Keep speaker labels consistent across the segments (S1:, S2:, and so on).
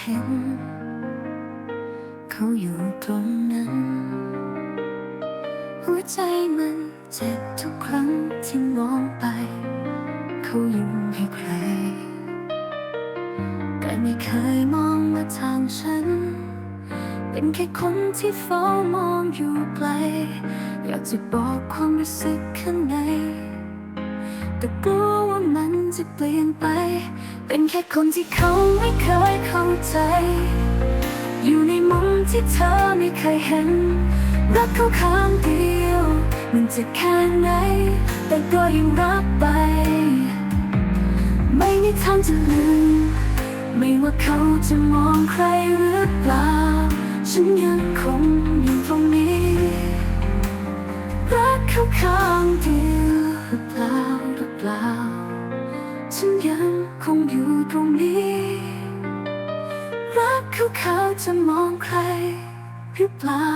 S1: เห็น เขาอยู่ตรงนั้น หัวใจมันเจ็บทุกครั้งที่มองไป เขาอยู่ให้ใคร แต่ไม่เคยมองมาทางฉัน เป็นแค่คนที่เฝ้ามองอยู่ไกล อยากจะบอกความรู้สึกข้างใน แต่กลัวว่ามันจะเปลี่ยนไป เป็นแค่คนที่เขาไม่เคยเข้าใจ อยู่ในมุมที่เธอไม่เคยเห็น รักเขาข้างเดียว มันจะแค่ไหน แต่ก็ยังรักไป ไม่มีทางจะลืม ไม่ว่าเขาจะมองใครหรือเปล่า ฉันยังคงอยู่ตรงนี้ งคงอยู่ตรงนี้ รักเขาเขาจะมองใครหรือเปล่า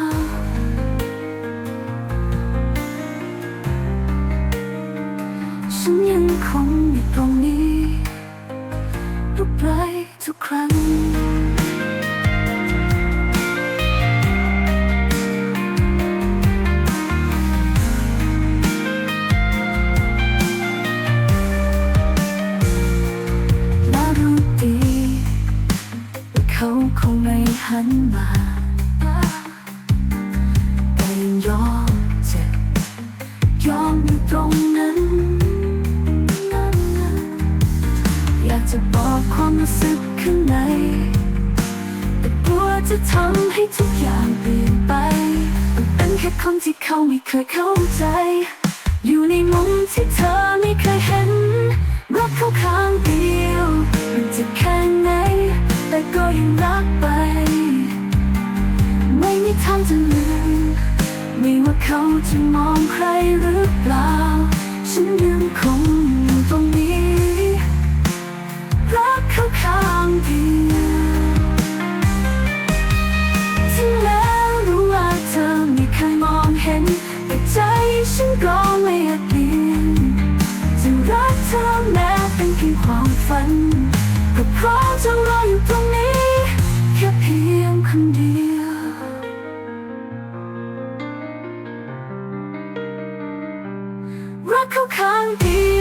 S1: ฉันยังคงอยู่ตรงนี้รูปไรทุกครั้ง จะบอกความรู้สึกข้างใน แต่กลัวจะทำให้ทุกอย่างเปลี่ยนไป มันเป็นแค่คนที่เขาไม่เคยเข้าใจ อยู่ในมุมที่เธอไม่เคยเห็น รักเขาข้างเดียว มันจะแค่ไหน แต่ก็ยังรักไป ไม่มีทางจะลืม ไม่ว่าเขาจะมองใครหรือเปล่า ฉันยังคง ฝัน ก็พร้อมจะรออยู่ตรงนี้ แค่เพียงคนเดียว รักเขาข้างเดียว